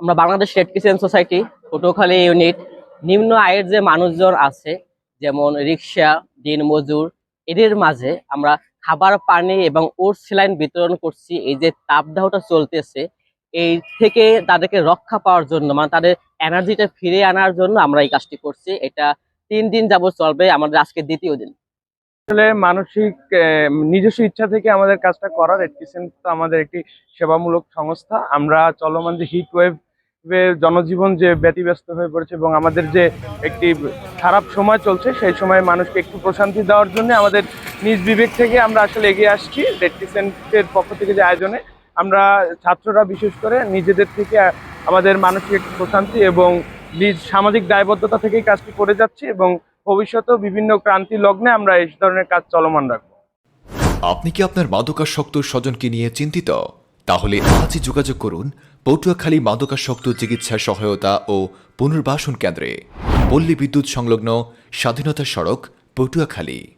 আমরা Bangladesh red crescent society Patuakhali unit নিম্ন আয়ের যে মানুষজন আছে, যেমন রিক্সা, দিন মজুর, এদের মাঝে আমরা খাবার, পানি এবং ওর সেলাইন বিতরণ করছি। এই যে তাপদাহটা চলতেছে, এই থেকে তাদেরকে রক্ষা পাওয়ার জন্য মানে তাদের এনার্জিটা ফিরে আনার জন্য আমরা এই কাজটি করছি। এটা তিন দিন যাবত চলবে, আমাদের আজকে দ্বিতীয় দিন। আসলে মানসিক নিজস্ব ইচ্ছা থেকে আমাদের কাজটা করার এডকিসেন্ট তো আমাদের একটি সেবামূলক সংস্থা। আমরা চলমান যে হিট ওয়েভ জনজীবন যে ব্যতিব্যস্ত হয়ে পড়েছে এবং আমাদের যে একটি খারাপ সময় চলছে, সেই সময় মানুষকে একটু প্রশান্তি দেওয়ার জন্য আমাদের নিজ বিবেক থেকে আমরা আসলে এগিয়ে আসছি রেডকিসেন্টের পক্ষ থেকে যে আয়োজনে। আমরা ছাত্ররা বিশেষ করে নিজেদের থেকে আমাদের মানসিক একটু প্রশান্তি এবং নিজ সামাজিক দায়বদ্ধতা থেকেই কাজটি করে যাচ্ছি এবং ভবিষ্যতেও বিভিন্ন ক্রান্তি লগ্নে আমরা এই ধরনের কাজ চলমান রাখব। আপনি কি আপনার মাদকাসক্ত স্বজনকে নিয়ে চিন্তিত? তাহলে আজই যোগাযোগ করুন পটুয়াখালী মাদকাসক্ত চিকিৎসা সহায়তা ও পুনর্বাসন কেন্দ্রে। পল্লী বিদ্যুৎ সংলগ্ন স্বাধীনতা সড়ক, পটুয়াখালী।